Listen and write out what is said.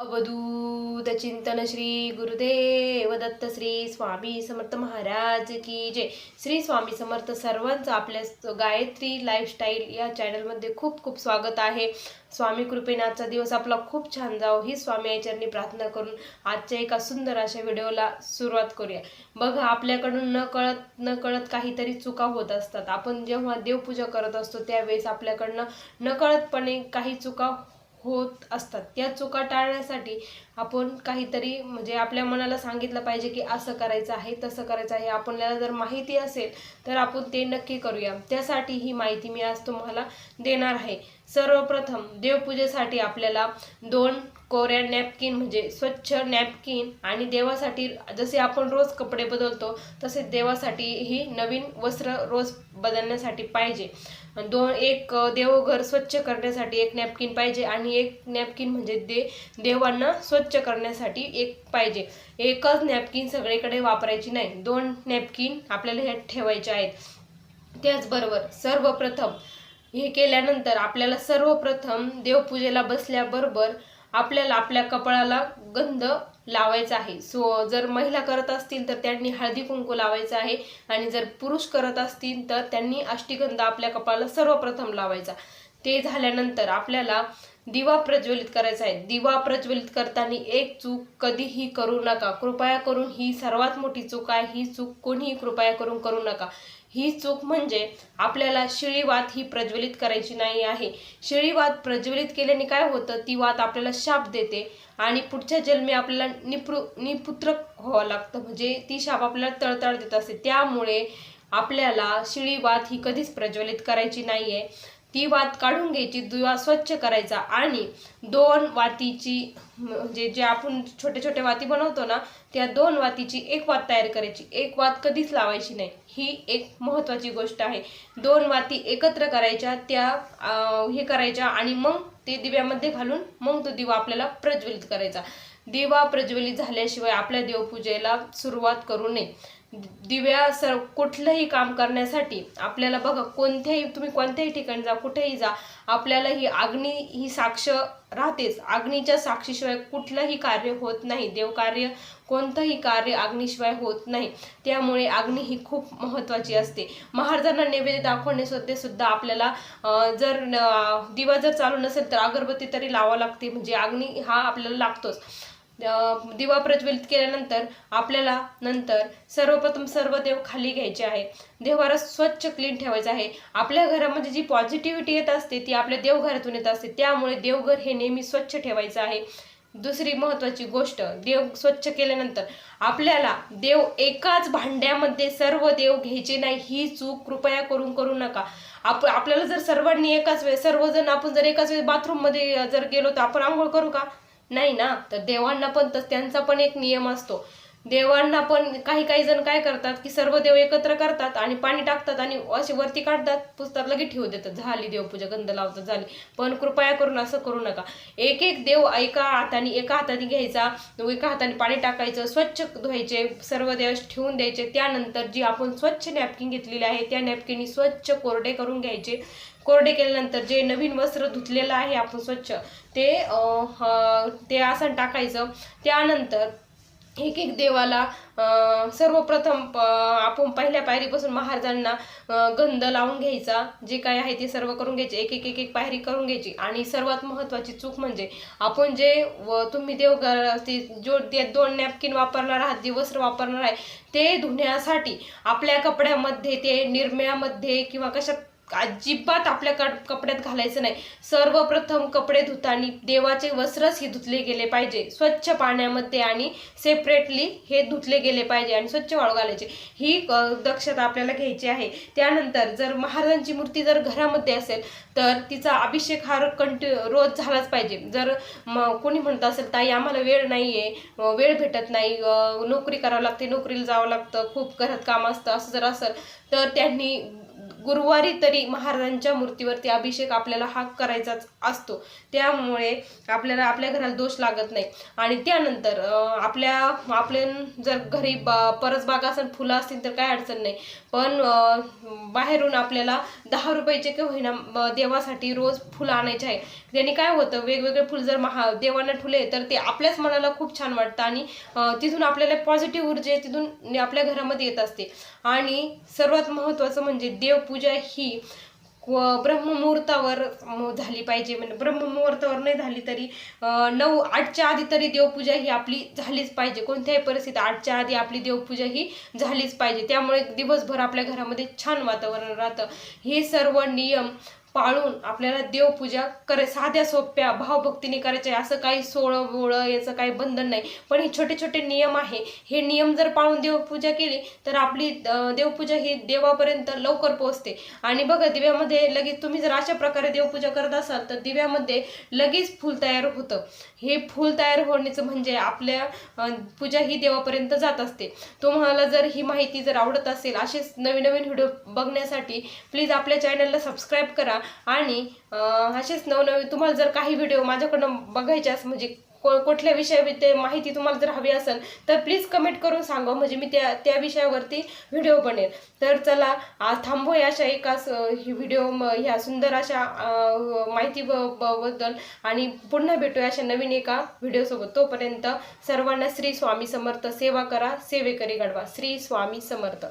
अवधूत चिंतन श्री गुरुदेव दत्त श्री स्वामी समर्थ महाराज की जय. श्री स्वामी समर्थ सर्वांचं आपल्या गायत्री लाईफस्टाईल या चॅनलमध्ये खूप खूप स्वागत आहे. स्वामी कृपेने आजचा दिवस आपला खूप छान जावो. ही स्वामी आईचरणी प्रार्थना करून आजच्या एका सुंदर अशा व्हिडिओला सुरुवात करूया. बघा आपल्याकडून न कळत न कळत काहीतरी चुका होत असतात. आपण जेव्हा देवपूजा करत असतो त्यावेळेस आपल्याकडनं नकळतपणे काही चुका होत असतात. त्या चुका टाळण्यासाठी आपण काहीतरी म्हणजे आपल्या मनाला सांगितलं पाहिजे की असं करायचं आहे तसं करायचं आहे. आपल्याला जर माहिती असेल तर आपण ते नक्की करूया. त्यासाठी ही माहिती मी आज तुम्हाला देणार आहे. सर्वप्रथम देवपूजेसाठी आपल्याला दोन कोऱ्या नॅपकिन म्हणजे स्वच्छ नॅपकिन आणि देवासाठी जसे आपण रोज कपडे बदलतो तसे देवासाठी ही नवीन वस्त्र रोज बदलण्यासाठी पाहिजे. दोन एक देवघर स्वच्छ करण्यासाठी एक नॅपकिन पाहिजे आणि एक नॅपकिन म्हणजे दे देवांना स्वच्छ करण्यासाठी एक पाहिजे. एकच नॅपकिन सगळीकडे वापरायची नाही. दोन नॅपकिन आपल्याला ह्यात ठेवायचे आहेत. त्याचबरोबर सर्वप्रथम हे केल्यानंतर आपल्याला सर्वप्रथम देवपूजेला बसल्याबरोबर आपल्याला आपल्या कपाळाला गंध लावायचा आहे. सो जर महिला करत असतील तर त्यांनी हळदी कुंकू लावायचं आहे आणि जर पुरुष करत असतील तर त्यांनी अष्टीगंध आपल्या कपाळाला सर्वप्रथम लावायचा. ते झाल्यानंतर आपल्याला दिवा प्रज्वलित करायचा आहे. दिवा प्रज्वलित करताना एक चूक कधीही करू नका. कृपया करून ही सर्वात मोठी चूक आहे. ही चूक कोणीही कृपया करून करू नका. ही चूक म्हणजे आपल्याला शिळी वात ही प्रज्वलित करायची नाही आहे. शिळी वात प्रज्वलित केल्याने काय होतं? ती वात आपल्याला शाप देते आणि पुढच्या जन्मी आपल्याला निपृ निपुत्र व्हावं लागतं. म्हणजे ती शाप आपल्याला तळतळ देत असते. त्यामुळे आपल्याला शिळी वात ही कधीच प्रज्वलित करायची नाही आहे ती वात काढून घ्यायची दिवा स्वच्छ करायचा आणि दोन वातीची म्हणजे जे आपण छोटे छोटे वाती बनवतो ना त्या दोन वातीची एक वात तयार करायची. एक वात कधीच लावायची नाही. ही एक महत्त्वाची गोष्ट आहे. दोन वाती एकत्र करायच्या त्या हे करायच्या आणि मग ते दिव्यामध्ये घालून मग तो दिवा आपल्याला प्रज्वलित करायचा. दिवा प्रज्वलित झाल्याशिवाय आपल्या देवपूजेला सुरुवात करू नये. दिव्या सर कुठलंही काम करण्यासाठी आपल्याला बघा कोणत्याही तुम्ही कोणत्याही ठिकाणी जा कुठेही जा आपल्याला ही अग्नी ही साक्ष राहतेच. अग्नीच्या साक्षीशिवाय कुठलंही कार्य होत नाही. देवकार्य कोणतंही कार्य अग्नीशिवाय होत नाही. त्यामुळे अग्नी ही खूप महत्त्वाची असते. महाराजांना नैवेद्य दाखवण्यासाठी सुद्धा आपल्याला जर दिवा जर चालू नसेल तर अगरबत्ती तरी लावावं लागते. म्हणजे अग्नी हा आपल्याला लागतोच. दिवा प्रज्वलित केल्यानंतर आपल्याला नंतर सर्वप्रथम सर्व देव खाली घ्यायचे आहे. देवघरात स्वच्छ क्लीन ठेवायचं आहे. आपल्या घरामध्ये जी पॉझिटिव्हिटी येत असते ती आपल्या देवघरातून येत असते. त्यामुळे देवघर हे नेहमी स्वच्छ ठेवायचं आहे. दुसरी महत्त्वाची गोष्ट देव स्वच्छ केल्यानंतर आपल्याला देव एकाच भांड्यामध्ये सर्व देव घ्यायचे नाही ही चूक कृपया करून करू नका. आप आपल्याला जर सर्वांनी एकाच वेळ सर्वजण आपण जर एकाच वेळेस बाथरूममध्ये जर गेलो तर आपण आंघोळ करू का? नाही ना? तर देवांना पण तस त्यांचा पण एक नियम असतो. देवांना पण काही काही जण काय करतात की सर्व देव एकत्र करतात आणि पाणी टाकतात आणि असे वरती काढतात. पुस्तक लगेच ठेवू देतात. झाली देवपूजा गंध लावतात झाली. पण कृपया करून असं करू नका. एक एक देव एका हाताने एका हाताने घ्यायचा एका हाताने पाणी टाकायचं स्वच्छ धुवायचे सर्व देव ठेवून द्यायचे. त्यानंतर जी आपण स्वच्छ नॅपकिन घेतलेली आहे त्या नॅपकिनी स्वच्छ कोरडे करून घ्यायचे. कोरडे केल्यानंतर जे नवीन वस्त्र धुतलेलं आहे आपण स्वच्छ ते ते आसन टाकायचं. त्यानंतर एक एक देवाला सर्वप्रथम प- आपण पहिल्या पायरीपासून महाराजांना गंध लावून घ्यायचा. जे काय आहे ते सर्व करून घ्यायचे. एक एक एक एक पायरी करून घ्यायची. आणि सर्वात महत्त्वाची चूक म्हणजे आपण जे व तुम्ही देवघर ते जो ते दोन नॅपकिन वापरणार आहात जे वस्त्र वापरणार आहे ते धुण्यासाठी आपल्या कपड्यामध्ये ते निरम्यामध्ये किंवा कशात अजिबात आपल्या कड कपड्यात घालायचं नाही. सर्वप्रथम कपडे धुताना देवाचे वस्त्रच हे धुतले गेले पाहिजे. स्वच्छ पाण्यामध्ये आणि सेपरेटली हे धुतले गेले पाहिजे आणि स्वच्छ वाळू घालायचे. ही दक्षता आपल्याला घ्यायची आहे. त्यानंतर जर महाराजांची मूर्ती जर घरामध्ये असेल तर तिचा अभिषेक हा कंटिन्यू रोज झालाच पाहिजे. जर म कोणी म्हणत असेल ताई आम्हाला वेळ नाही आहे वेळ भेटत नाही नोकरी करावं लागते नोकरीला जावं लागतं खूप घरात काम असतं असं जर असेल तर त्यांनी गुरुवारी तरी महाराजांच्या मूर्तीवरती अभिषेक आपल्याला हा करायचाच असतो. त्यामुळे आपल्याला आपल्या घराला दोष लागत नाही. आणि त्यानंतर आपल्या आपले जर घरी ब परसबाग असेल फुलं असतील तर काय अडचण नाही. पण बाहेरून आपल्याला दहा रुपयाचे का होईना देवासाठी रोज फुलं आणायचे आहे. त्याने काय होतं वेगवेगळे फुल जर महा देवांना ठुले तर ते आपल्याच मनाला खूप छान वाटतं आणि तिथून आपल्याला पॉझिटिव्ह ऊर्जा तिथून आपल्या घरामध्ये येत असते. आणि सर्वात महत्त्वाचं म्हणजे देव पूजा ही व ब्रह्ममुहूर्तावर म- झाली पाहिजे. म्हणजे ब्रह्ममुहूर्तावर नाही झाली तरी नऊ आठच्या आधी तरी देवपूजा ही आपली झालीच पाहिजे. कोणत्याही परिस्थितीत आठच्या आधी आपली देवपूजा ही झालीच पाहिजे. त्यामुळे दिवसभर आपल्या घरामध्ये छान वातावरण राहतं. हे सर्व नियम पाळून आपल्याला देवपूजा करे साध्या सोप्या भावभक्तीने करायच्या असं काही सोळं बोळं याचं काही बंधन नाही. पण हे छोटे छोटे नियम आहे. हे नियम जर पाळून देवपूजा केली तर आपली देवपूजा ही देवापर्यंत लवकर पोहोचते. आणि बघा दिव्यामध्ये लगेच तुम्ही जर अशा प्रकारे देवपूजा करत असाल तर दिव्यामध्ये लगेच फूल तयार होतं. हे फूल तयार होण्याचं म्हणजे आपल्या पूजा ही देवापर्यंत जात असते. तुम्हाला जर ही माहिती जर आवडत असेल असेच नवीन नवीन व्हिडिओ बघण्यासाठी प्लीज आपल्या चॅनलला सबस्क्राईब करा. आणि असेच नवनवीन तुम्हाला जर काही व्हिडिओ माझ्याकडून बघायचे असं म्हणजे को कुठल्या ते माहिती तुम्हाला जर हवी असेल तर प्लीज कमेंट करून सांगा. म्हणजे मी त्या त्या विषयावरती व्हिडिओ बनेल. तर चला आज थांबूया अशा एका ही व्हिडिओ ह्या सुंदर अशा माहिती ब- ब- बद्दल. आणि पुन्हा भेटूया अशा नवीन एका व्हिडिओसोबत तोपर्यंत सर्वांना श्री स्वामी समर्थ सेवा करा. सेवेकरी घडवा श्री स्वामी समर्थ.